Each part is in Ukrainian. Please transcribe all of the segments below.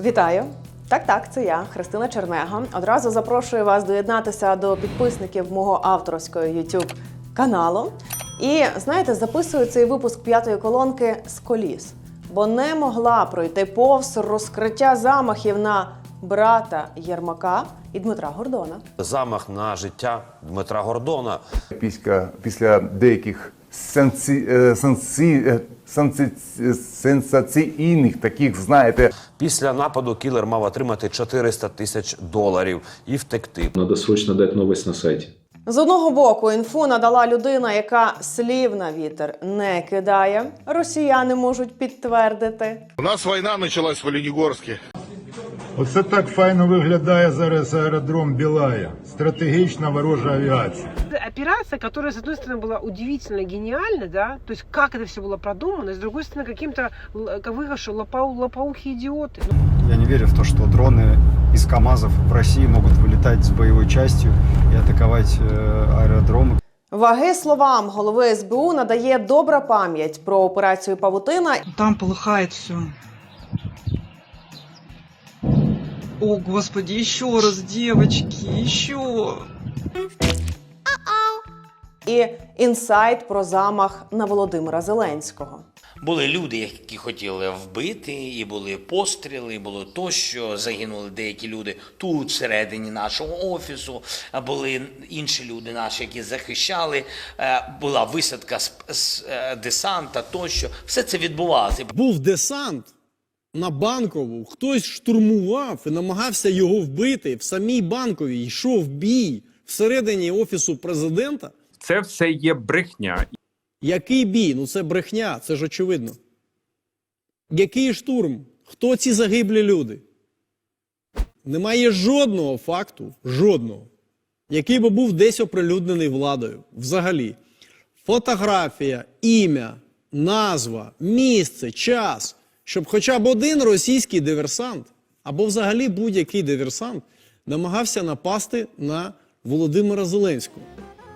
Вітаю! Так, так, це я, Христина Чернега. Одразу запрошую вас доєднатися до підписників мого авторського YouTube каналу. І знаєте, записую цей випуск п'ятої колонки з коліс, бо не могла пройти повз розкриття замахів на брата Єрмака і Дмитра Гордона. Замах на життя Дмитра Гордона. Після, після деяких сенсі, е, сенсі, е, сенсі, сенсаційних таких, знаєте, Після нападу кілер мав отримати 400 тисяч доларів і втекти. Надо срочно дать новость на сайте. З одного боку, інфу надала людина, яка слів на вітер не кидає. Росіяни можуть підтвердити. У нас война началась в Оленегорске. Оце так файно виглядає зараз аеродром Білая. Стратегічна ворожа авіація. операция, которая, с одной стороны, была удивительно гениальна, да, то есть как это все было продумано, с другой стороны, каким-то, л- как вы что, лопау, лопоухие идиоты. Ну, Я не верю в то, что дроны из КАМАЗов в России могут вылетать с боевой частью и атаковать э, аэродромы. Ваги словам голови СБУ надає добра пам'ять про операцію Павутина Там полыхает все. О, господи, еще раз, девочки, еще. і інсайт про замах на Володимира Зеленського. Були люди, які хотіли вбити, і були постріли, і було тощо. Загинули деякі люди тут, всередині нашого офісу. Були інші люди наші, які захищали. Е, Була висадка з, з е, десанта тощо. Все це відбувалося. був десант на банкову, хтось штурмував і намагався його вбити. В самій банковій йшов бій всередині офісу президента. Це все є брехня. Який бій? Ну це брехня, це ж очевидно. Який штурм? Хто ці загиблі люди? Немає жодного факту, жодного, який би був десь оприлюднений владою. Взагалі. Фотографія, ім'я, назва, місце, час, щоб хоча б один російський диверсант або взагалі будь-який диверсант намагався напасти на Володимира Зеленського.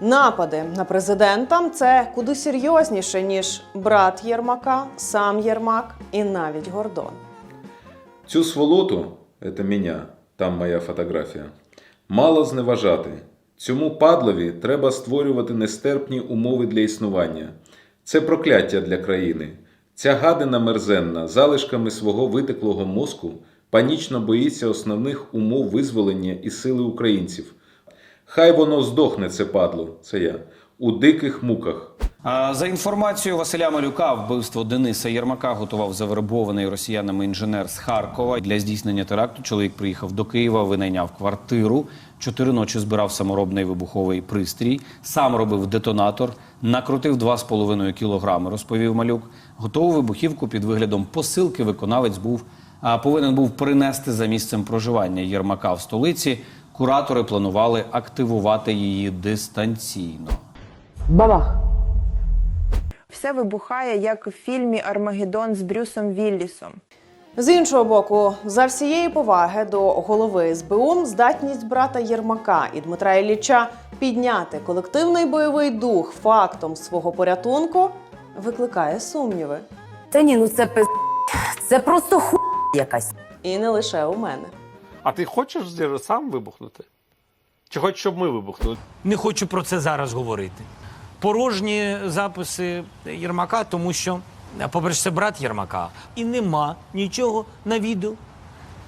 Напади на президента це куди серйозніше, ніж брат Єрмака, сам Єрмак і навіть Гордон. Цю сволоту, это меня, там моя фотографія, мало зневажати. Цьому падлові треба створювати нестерпні умови для існування. Це прокляття для країни. Ця гадина мерзенна залишками свого витеклого мозку панічно боїться основних умов визволення і сили українців. Хай воно здохне, це падло, це я, у диких муках. А, За інформацією Василя Малюка, вбивство Дениса Єрмака готував завербований росіянами інженер з Харкова. Для здійснення теракту чоловік приїхав до Києва, винайняв квартиру. Чотири ночі збирав саморобний вибуховий пристрій, сам робив детонатор, накрутив 2,5 кілограми, розповів Малюк. Готову вибухівку під виглядом посилки виконавець був повинен був принести за місцем проживання Єрмака в столиці. Куратори планували активувати її дистанційно. Все вибухає, як в фільмі Армагеддон з Брюсом Віллісом. З іншого боку, за всієї поваги до голови СБУ здатність брата Єрмака і Дмитра Ілліча підняти колективний бойовий дух фактом свого порятунку викликає сумніви. Та ні, ну це пиз... Це просто ху якась. І не лише у мене. А ти хочеш сам вибухнути? Чи хочеш, щоб ми вибухнули? Не хочу про це зараз говорити. Порожні записи Єрмака, тому що, по-перше, це брат Єрмака, і нема нічого на відео.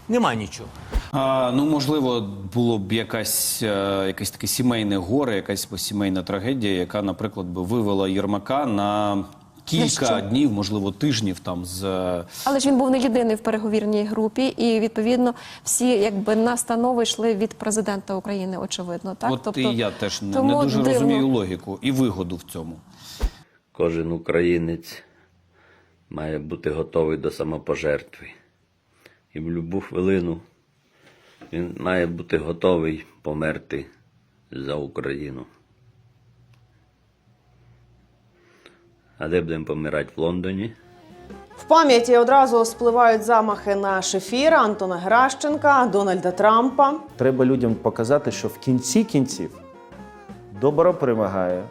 Нема нічого. А, ну, можливо, було б якась, е, якесь таке сімейне горе, якась сімейна трагедія, яка, наприклад, би вивела Єрмака на кілька днів, можливо, тижнів там з е, Але ж він був не єдиний в переговірній групі, і відповідно всі якби настанови йшли від президента України, очевидно. Так от і я теж не, не дуже дивно. розумію логіку і вигоду в цьому. Кожен українець має бути готовий до самопожертви. І в будь-яку хвилину він має бути готовий померти за Україну. А де будемо помирати в Лондоні? В пам'яті одразу спливають замахи на Шефіра, Антона Геращенка, Дональда Трампа. Треба людям показати, що в кінці кінців добро перемагає.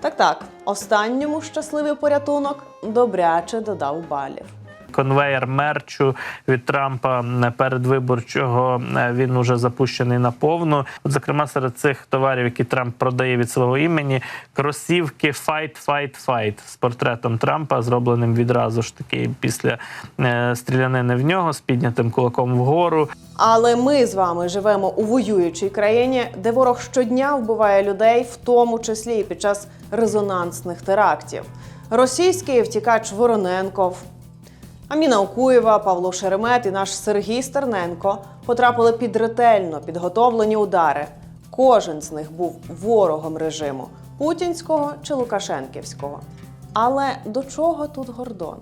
Так так, останньому щасливий порятунок добряче додав балів. Конвеєр мерчу від Трампа передвиборчого він уже запущений наповну. От, зокрема, серед цих товарів, які Трамп продає від свого імені, кросівки Fight, Fight, Fight з портретом Трампа, зробленим відразу ж таки після е, стрілянини в нього з піднятим кулаком вгору. Але ми з вами живемо у воюючій країні, де ворог щодня вбиває людей, в тому числі і під час резонансних терактів. Російський втікач Вороненков, Аміна Окуєва, Павло Шеремет і наш Сергій Стерненко потрапили під ретельно підготовлені удари. Кожен з них був ворогом режиму путінського чи лукашенківського. Але до чого тут Гордон?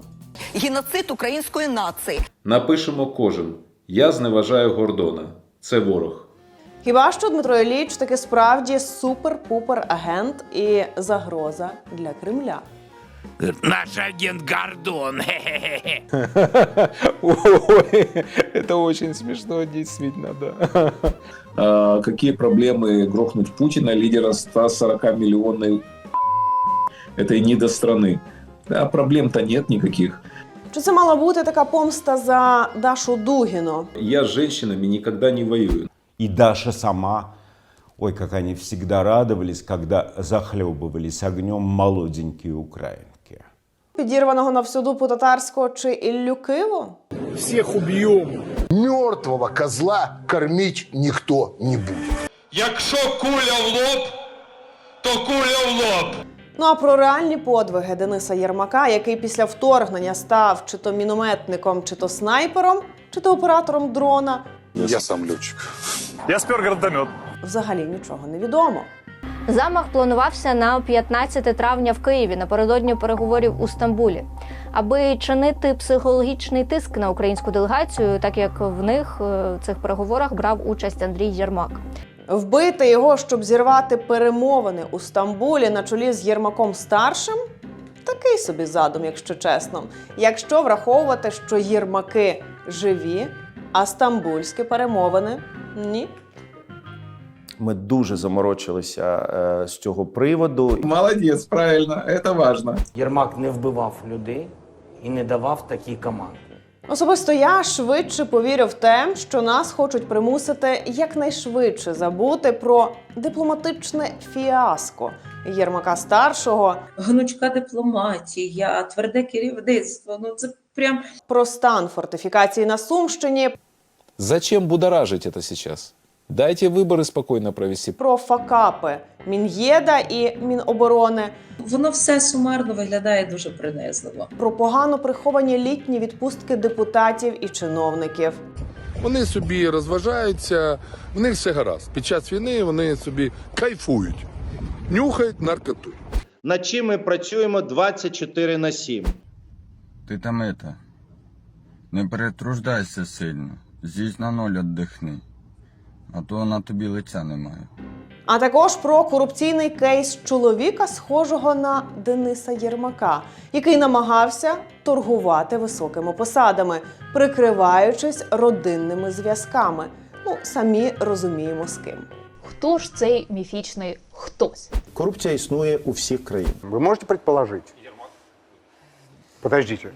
Геноцид української нації. Напишемо кожен. Я зневажаю Гордона. Це ворог. Хіба що Дмитро Ілліч таки справді супер-пупер агент і загроза для Кремля? Наш агент Гордон. Ой, это очень смешно, действительно, да. А, какие проблемы грохнуть Путина, лидера 140-миллионной этой недостраны? Да, проблем-то нет никаких. Чи це мала бути така помста за Дашу Дугіну? Я с женщинами никогда не воюю. И Даша сама, ой, как они всегда радовались, когда захлебывались огнем молоденькие украинки. Підірваного на всю дупу татарського чи Іллю Киву? Всех убьем. Мертвого козла кормить никто не будет. Якщо куля в лоб, то куля в лоб. Ну а про реальні подвиги Дениса Єрмака, який після вторгнення став чи то мінометником, чи то снайпером, чи то оператором дрона, Я сам летчик. Я спер гранатомет. взагалі нічого не відомо. Замах планувався на 15 травня в Києві напередодні переговорів у Стамбулі, аби чинити психологічний тиск на українську делегацію, так як в них е, в цих переговорах брав участь Андрій Єрмак. Вбити його, щоб зірвати перемовини у Стамбулі на чолі з Єрмаком старшим. Такий собі задум, якщо чесно. Якщо враховувати, що Єрмаки живі, а стамбульські перемовини ні. Ми дуже заморочилися е, з цього приводу. Молодец, правильно, это важно. Єрмак не вбивав людей і не давав такі команди. Особисто я швидше повірю в те, що нас хочуть примусити якнайшвидше забути про дипломатичне фіаско Єрмака старшого, гнучка дипломатія, тверде керівництво. Ну це прям про стан фортифікації на Сумщині, Зачем будоражить это сейчас? Дайте выборы спокойно провести. про факапи Мін'єда і Міноборони, воно все сумарно виглядає дуже принизливо. про погано приховані літні відпустки депутатів і чиновників. Вони собі розважаються, в них все гаразд. Під час війни вони собі кайфують, нюхають наркоту. Над чим ми працюємо 24 на 7. Ти там это, не перетруждайся сильно. З'їсть на ноль віддихни. А то на тобі лиця немає. А також про корупційний кейс чоловіка, схожого на Дениса Єрмака, який намагався торгувати високими посадами, прикриваючись родинними зв'язками. Ну, самі розуміємо з ким. Хто ж цей міфічний хтось? Корупція існує у всіх країнах. Вы можете предположить? Подождите.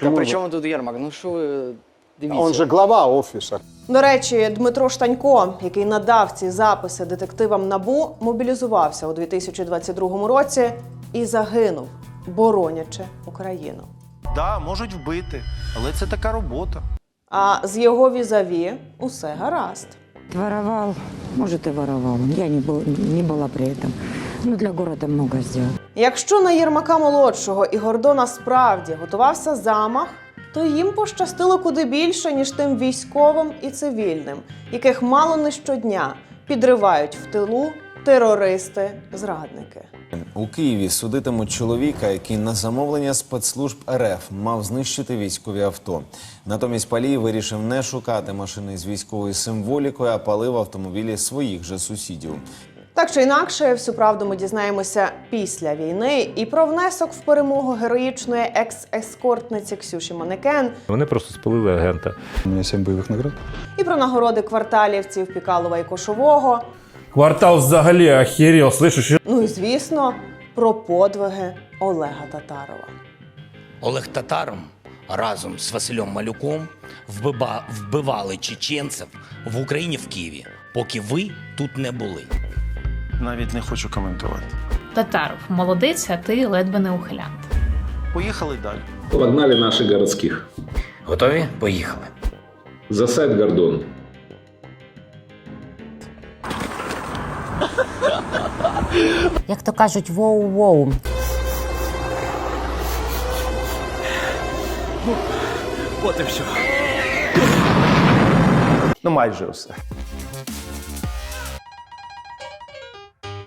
Та при чому тут Єрмак? Ну що ви дивіться? Он же глава офиса. До речі, Дмитро Штанько, який надав ці записи детективам набу, мобілізувався у 2022 році і загинув, боронячи Україну. Да, можуть вбити, але це така робота. А з його візаві усе гаразд. Воровал, может и воровал. Я не, был, не была при этом. Но для города много сделал. Якщо на Єрмака молодшого і Гордона справді готувався замах, то їм пощастило куди більше, ніж тим військовим і цивільним, яких мало не щодня підривають в тилу терористи-зрадники. У Києві судитимуть чоловіка, який на замовлення спецслужб РФ мав знищити військові авто. Натомість Палій вирішив не шукати машини з військовою символікою, а палив автомобілі своїх же сусідів. Так чи інакше, всю правду ми дізнаємося після війни і про внесок в перемогу героїчної екс-ескортниці Ксюші Манекен, Вони просто спалили агента. У меня 7 боевых наград. і про нагороди кварталівців Пікалова і Кошового. Квартал взагалі охерел, слышиш? Ну і звісно, про подвиги Олега Татарова. Олег Татаром разом з Василем Малюком вбива- вбивали чеченців в Україні в Києві, поки ви тут не були. Навіть не хочу коментувати. Татаров, молодець, а ти ледве не ухилянт. Поїхали далі. Погнали наших городских. Готові? Поїхали. Засадь Гордон. Як то кажуть, воу-воу. От і все. Ну майже все.